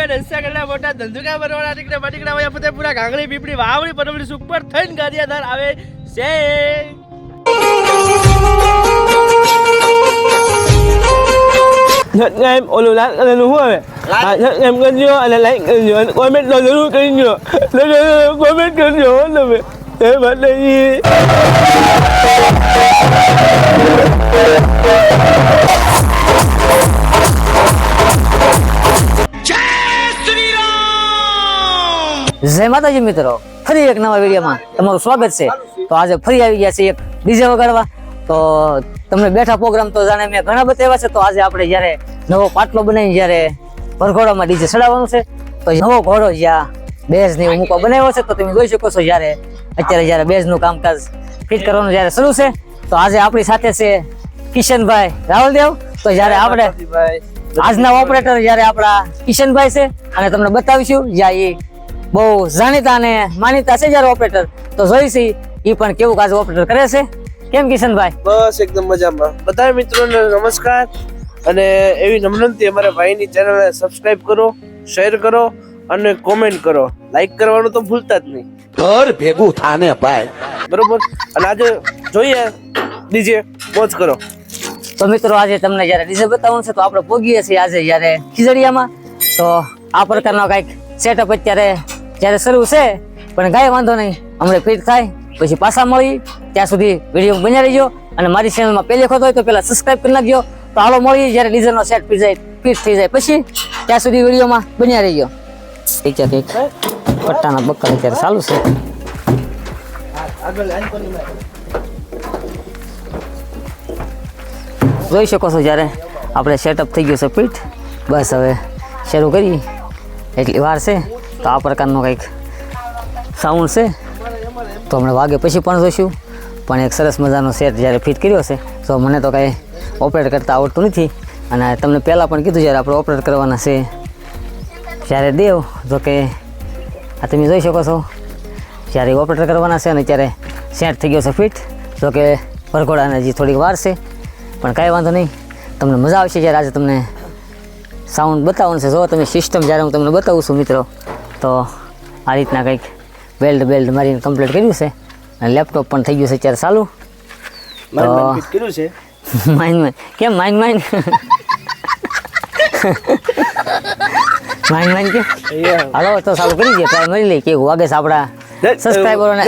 જુનાગઢ હસ્યાગઢના મોટા ધંધુકા બરવાળા ટીકડે બટીકડા વયા પોતે પૂરા ગાંગડી પીપળી વાવડી પરવડી સુપર થઈને ગારિયાધાર આવે છે. એમ ઓલું લાલ કલરનું શું આવે? એમ કરજો અને લાઈક કરજો અને કોમેન્ટ તો જરૂર કરજો કોમેન્ટ કરજો તમે. એ માતાજી જય માતાજી મિત્રો ફરી એક નવા વિડીયોમાં તમારું સ્વાગત છે. તો આજે ફરી આવી ગયા છે એક ડીજે વગાડવા. તો તમને બેઠા પ્રોગ્રામ તો જાણે મેં ઘણા બધા એવા છે. તો આજે આપણે જ્યારે નવો પાટલો બનાવીને જ્યારે વરઘોડામાં ડીજે ચડાવવાનું છે તો નવો ઘોડો જ્યાં બેઝ ને એવું મૂકવા બનાવ્યો છે તો તમે જોઈ શકો છો જ્યારે અત્યારે જ્યારે બેઝનું કામકાજ ફિટ કરવાનું જ્યારે શરૂ છે તો આજે આપણી સાથે છે કિશનભાઈ રાવલદેવ. તો જ્યારે આપણે આજના ઓપરેટર જ્યારે આપણા કિશનભાઈ છે અને તમને બતાવીશું જ્યાં એ બહુ જાણીતા અને માનીતા છે જ્યારે ઓપરેટર તો જોઈશી એ પણ કેવું કાજ ઓપરેટર કરે છે? કેમ કિશનભાઈ? બસ એકદમ મજામાં. બધા મિત્રોને નમસ્કાર. અને એવી નમ્રતાથી અમારા ભાઈની ચેનલને સબસ્ક્રાઇબ કરો શેર કરો અને કોમેન્ટ કરો. લાઈક કરવાનું તો ભૂલતા જ નહીં. ઘર ભેગું થાને ભાઈ. બરોબર? અને આજે જોઈએ ડીજે મોજ કરો. તો મિત્રો આજે તમને જ્યારે ડીજે બતાવવાનું છે તો આપણે પોગીએ છીએ આજે જ્યારે ખીજડીયામાં. તો આ પ્રકારનો કંઈક સેટઅપ અત્યારે જ્યારે શરૂ છે, પણ કાંઈ વાંધો નહીં. હમણાં ફિટ થાય, પછી પાછા મળી, ત્યાં સુધી વીડિયો બન્યા રહીજો. અને મારી ચેનલમાં પહેલી વખત હોય તો પહેલાં સબસ્ક્રાઈબ કરી નાખજો. તો હાલો મળી જ્યારે ડીઝલનો સેટ ફીટ જાય ફિટ થઈ જાય પછી, ત્યાં સુધી વિડીયોમાં બન્યા રહીજો. ઠીક છે, ઠીક. પટ્ટાના બક્કા અત્યારે ચાલુ છે. જોઈ શકો છો જ્યારે આપણે સેટઅપ થઈ ગયું છે ફિટ બસ હવે શરૂ કરી. એટલી વાર છે. તો આ પ્રકારનો કંઈક સાઉન્ડ છે. તો હમણાં વાગે પછી પણ જોઈશું. પણ એક સરસ મજાનો સેટ જ્યારે ફિટ કર્યો છે, તો મને તો કાંઈ ઓપરેટ કરતાં આવડતું નથી. અને તમને પહેલાં પણ કીધું જ્યારે આપણે ઓપરેટ કરવાના છે, જ્યારે દેવ, જો કે આ તમે જોઈ શકો છો, જ્યારે ઓપરેટર કરવાના છે અને ત્યારે સેટ થઈ ગયો છે ફિટ જો કે વરઘોડાને હજી થોડીક વાર છે. પણ કાંઈ વાંધો નહીં, તમને મજા આવશે જ્યારે આજે તમને સાઉન્ડ બતાવવાનું છે. જો તમે સિસ્ટમ જ્યારે હું તમને બતાવું છું મિત્રો તો આ રીતના કંઈક બેલ્ટ બેલ્ટ મારીને કમ્પ્લીટ કર્યું છે. અને લેપટોપ પણ થઈ ગયું છે અત્યારે ચાલુ. તો- કર્યું છે? માઇન માઇન કેમ માઇન માઇન માઇન માઇન કે હાલો તો ચાલુ કરી દઈએ ટ્રાય મારી લઈએ કેવું વાગે છે આપણા સબસ્ક્રાઈબરોને.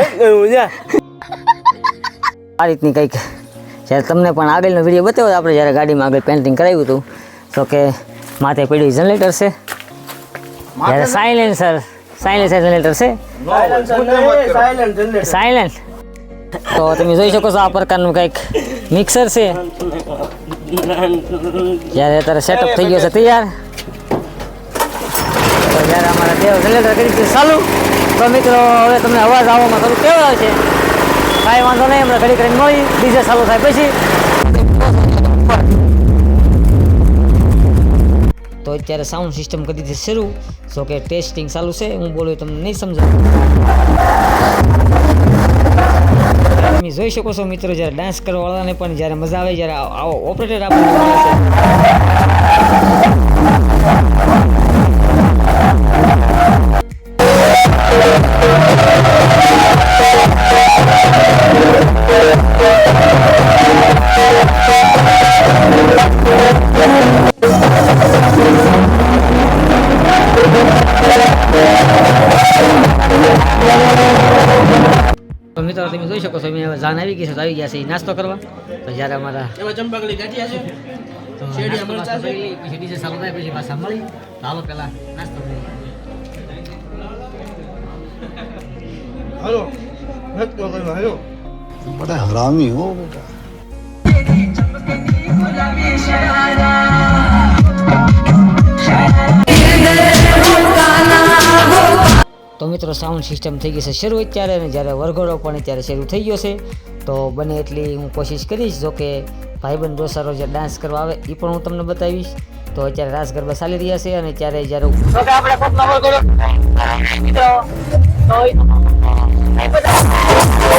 આ રીતની કંઈક જ્યારે તમને પણ આગળનો વીડિયો બતાવ્યો આપણે જ્યારે ગાડીમાં આગળ પેન્ટિંગ કરાવ્યું હતું. તો કે માથે પડ્યું જનરેટર છે. જ્યારે સાયલેન્સર સાયલેન્સર જનરેટર છે. સાયલેન્ટ તો તમે જોઈ શકો છો આ પ્રકારનું કંઈક મિક્સર છે. જ્યારે અત્યારે સેટઅપ થઈ ગયો છે તૈયાર. તો જ્યારે અમારા દેવ જનરેટર કરી દીધું ચાલુ. તો મિત્રો હવે તમને અવાજ આવવામાં થોડું કેવો આવે છે. કાંઈ વાંધો નહીં હમણાં ઘડી કરીને મળી. ડીજે ચાલુ થાય પછી. તો અત્યારે સાઉન્ડ સિસ્ટમ કરી દીધી શરૂ. જો કે ટેસ્ટિંગ ચાલુ છે, હું બોલું તમને નહીં સમજાવું તમે જોઈ શકો છો મિત્રો, જ્યારે ડાન્સ કરવા વાળાને પણ જ્યારે મજા આવે, જ્યારે આવો- આવો ઓપરેટર આપણને મળે છે. મિત્રો તમે જોઈ શકો છો અમે હવે જાન આવી ગઈ છે આવી ગયા છે નાસ્તો કરવા. તો જ્યારે અમારા ચંપાકડી પછી ડીજે સારું થાય પછી પાછા હરામી હો બેટા. તો મિત્રો સાઉન્ડ સિસ્ટમ થઈ ગઈ છે શરૂ અત્યારે અને જ્યારે વરઘોડો પણ અત્યારે શરૂ થઈ ગયો છે, તો બને એટલી હું કોશિશ કરીશ, જો કે ભાઈબંધ દોસ્તારો જે ડાન્સ કરવા આવે એ પણ હું તમને બતાવીશ. તો અત્યારે રાસ ગરબા ચાલી રહ્યા છે અને ત્યારે જ્યારે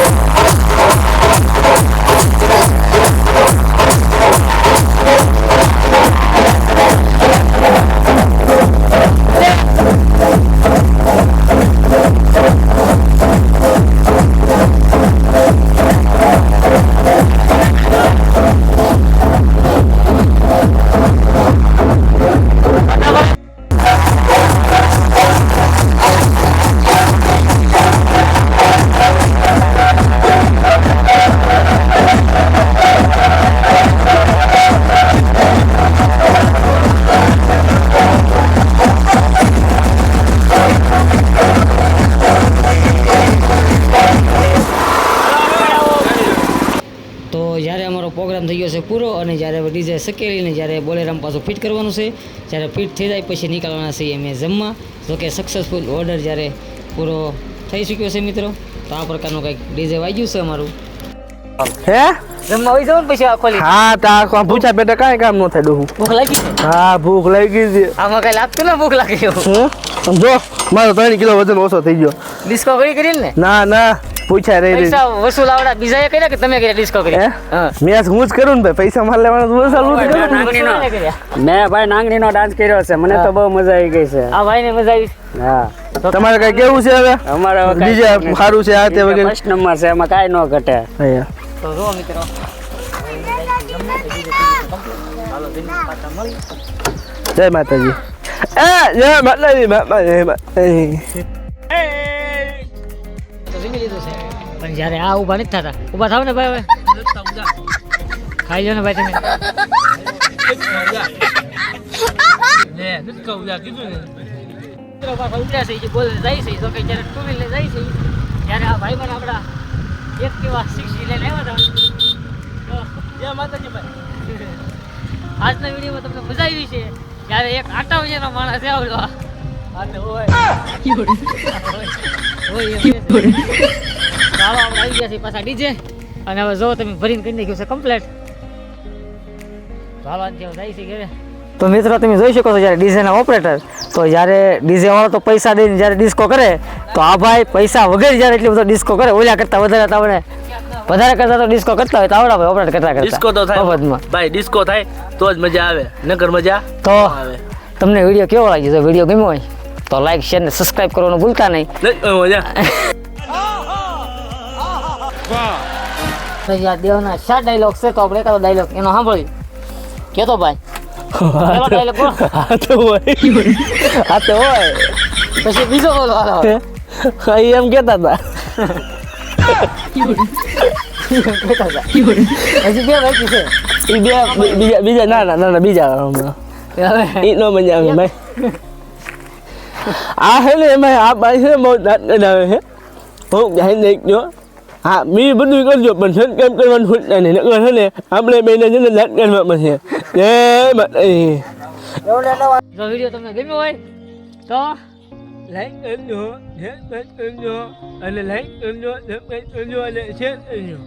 Thank સકેલીને જ્યારે બોલેરામ પાછું ફિટ કરવાનું છે જ્યારે ફિટ થઈ જાય પછી નીકળવાના છીએ અમે જમવા. જો કે સક્સેસફુલ ઓર્ડર જ્યારે પૂરો થઈ ચૂક્યો છે મિત્રો તો આ પ્રકારનું કંઈક ડીજે વાગ્યું છે અમારું. હે? જમવા આવી જાવ ને પછી આ ખોલી. હા તા આ પૂછા બેટા કાંઈ કામ ન થાય ડોહું. ભૂખ લાગી છે? હા ભૂખ લાગી છે. આમાં કઈ લાગતું ને ભૂખ લાગી હું? જો મારો ત્રણ કિલો વજન ઓછો થઈ ગયો. ડિસ્કો કરી કરીને? ને ના. ના પૂછ્યા રહી. પૈસા વસૂલ આવડા. બીજા એ કર્યા કે તમે કર્યા? ડિસ્કો કર્યા? હા? મેં આજ હું જ કરું ને ભાઈ? પૈસા માર લેવાનો વસૂલ હું જ કરું ને. મેં ભાઈ નાંગણીનો ડાન્સ કર્યો છે. મને તો બહુ મજા આવી ગઈ છે. આ ભાઈને મજા આવી હા. તમારે કઈ કેવું છે હવે? અમારે બીજા સારું છે આ તે વગેરે? ફર્સ્ટ નંબર છે એમાં કાઈ ન ઘટે. અહીંયા. તો જો મિત્રો. જય માતાજી. એ જય માતાજી માતાજી જ્યારે આ ઊભા નથી થતા. ઊભા થાવ ને ભાઈ હવે. ખાઈ લો ને ભાઈ તમે. મિત્રો પાછા ઉતર્યા છે, એ જે બોલે જાય છે, તો કંઈ જ્યારે two wheeler જાય છે, ત્યારે આ ભાઈ મને આપણા Activa 60 લઈને આવ્યા હતા. તો આજના વિડીયોમાં તમને મજા આવી છે જ્યારે એક આટા વજેનો માણસ છે આવડો. હોય. હોય. ચાલો આપણે આવી ગયા છીએ પાછા ડીજે. અને હવે જો તમે ભરીને કરી નાખ્યું છે કમ્પ્લેટ ચાલો આજે જાય છે ઘરે. તો મિત્રો તમે જોઈ શકો છો જ્યારે ડીજેના ઓપરેટર તો જ્યારે ડીજે વાળો તો પૈસા દઈને જ્યારે ડિસ્કો કરે તો આ ભાઈ પૈસા વગર જ્યારે એટલો બધો ડિસ્કો કરે ઓલા કરતા વધારે તાવડે વધારે કરતા તો ડિસ્કો કરતા હોય તો આવડા ભાઈ ઓપરેટ કરતા કરતા. ડિસ્કો તો થાય. મફતમાં. ભાઈ ડિસ્કો થાય તો જ મજા આવે. નકર મજા તો આવે. તમને વીડિયો કેવો લાગ્યો? જો વીડિયો ગમ્યો હોય તો લાઈક શેર ને સબસ્ક્રાઇબ કરવાનું ભૂલતા નહીં. નહીં, મજા. આ દેવના શા ડાયલોગ છે? તો આપણે એકાદો ડાયલોગ એનો સાંભળ્યું કેતો ભાઈ? આ તો હોય. આ તો હોય. પછી બીજો બોલો એમ કેતા હતા હજી બે બાકી છે. બે બીજા બીજા ના ના બીજા હમણાં. એ નો મજા આવે ભાઈ. આ હે ને એમાં આ ભાઈ છે બહુ દાંત છે. હું જાહેર દેખજો હા મી બધું કરજો પણ સન કેમ કરવાનું ભૂલતા નહીં નકર છે ને આપણે બેને છે ને પડશે જય માતાજી જો વીડિયો તમને ગમ્યો હોય તો લાઈક કરજો સબસ્ક્રાઇબ કરજો અને લાઈક કરજો સબસ્ક્રાઇબ કરજો અને શેર કરજો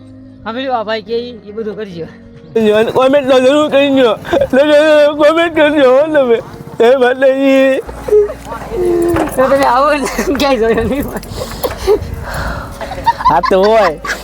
સાંભળ્યું આ ભાઈ કે ઈ ઈ બધું કરજો કોમેન્ટ તો જરૂર કરજો કોમેન્ટ કરજો તમે માતાજી તો તમે આવો ક્યાંય જોયો નહીં આ તો હોય